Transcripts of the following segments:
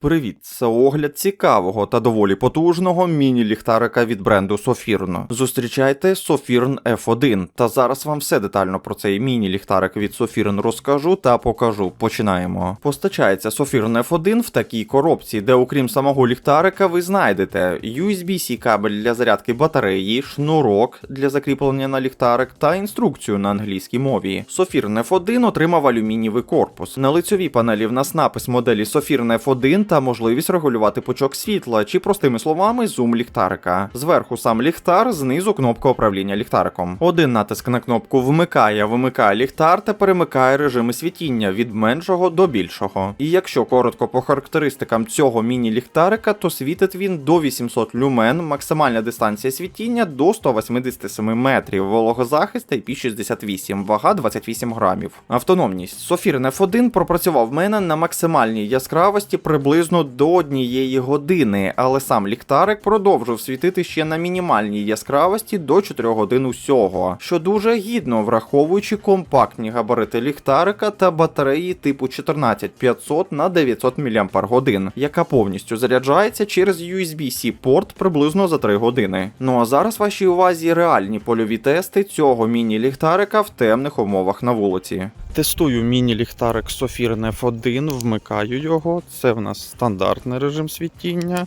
Привіт, це огляд цікавого та доволі потужного міні-ліхтарика від бренду Sofirn. Зустрічайте Sofirn F1. Та зараз вам все детально про цей міні-ліхтарик від Sofirn розкажу та покажу. Починаємо. Постачається Sofirn F1 в такій коробці, де окрім самого ліхтарика ви знайдете USB-C кабель для зарядки батареї, шнурок для закріплення на ліхтарик та інструкцію на англійській мові. Sofirn F1 отримав алюмінієвий корпус. На лицьовій панелі в нас напис моделі Sofirn F1 та можливість регулювати пучок світла, чи простими словами, зум ліхтарика. Зверху сам ліхтар, знизу кнопка управління ліхтариком. Один натиск на кнопку вмикає, вимикає ліхтар та перемикає режими світіння від меншого до більшого. І якщо коротко по характеристикам цього міні-ліхтарика, то світить він до 800 люмен, максимальна дистанція світіння до 187 метрів, вологозахист IP68, вага 28 грамів. Автономність. Sofirn F1 пропрацював в мене на максимальній яскравості приблизно до однієї години, але сам ліхтарик продовжив світити ще на мінімальній яскравості до 4 годин усього, що дуже гідно враховуючи компактні габарити ліхтарика та батареї типу 14500 на 900 мАч, яка повністю заряджається через USB-C порт приблизно за 3 години. Ну а зараз вашій увазі реальні польові тести цього міні-ліхтарика в темних умовах на вулиці. Тестую міні-ліхтарик Sofirn F1, вмикаю його. Це в нас стандартний режим світіння.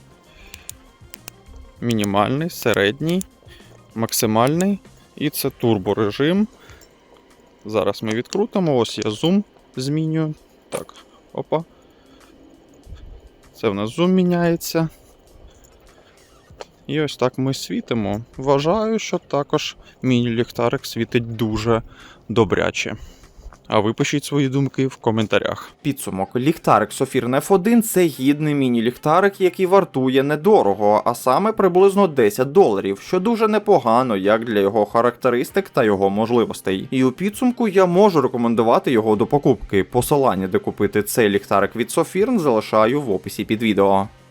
Мінімальний, середній, максимальний. І це турборежим. Зараз ми відкрутимо. Ось я зум змінюю. Так, опа. Це в нас зум міняється. І ось так ми світимо. Вважаю, що також міні-ліхтарик світить дуже добряче. А ви пишіть свої думки в коментарях. Підсумок: ліхтарик Sofirn F1 це гідний міні-ліхтарик, який вартує недорого, а саме приблизно 10 доларів, що дуже непогано як для його характеристик та його можливостей. І у підсумку я можу рекомендувати його до покупки. Посилання, де купити цей ліхтарик від Sofirn, залишаю в описі під відео.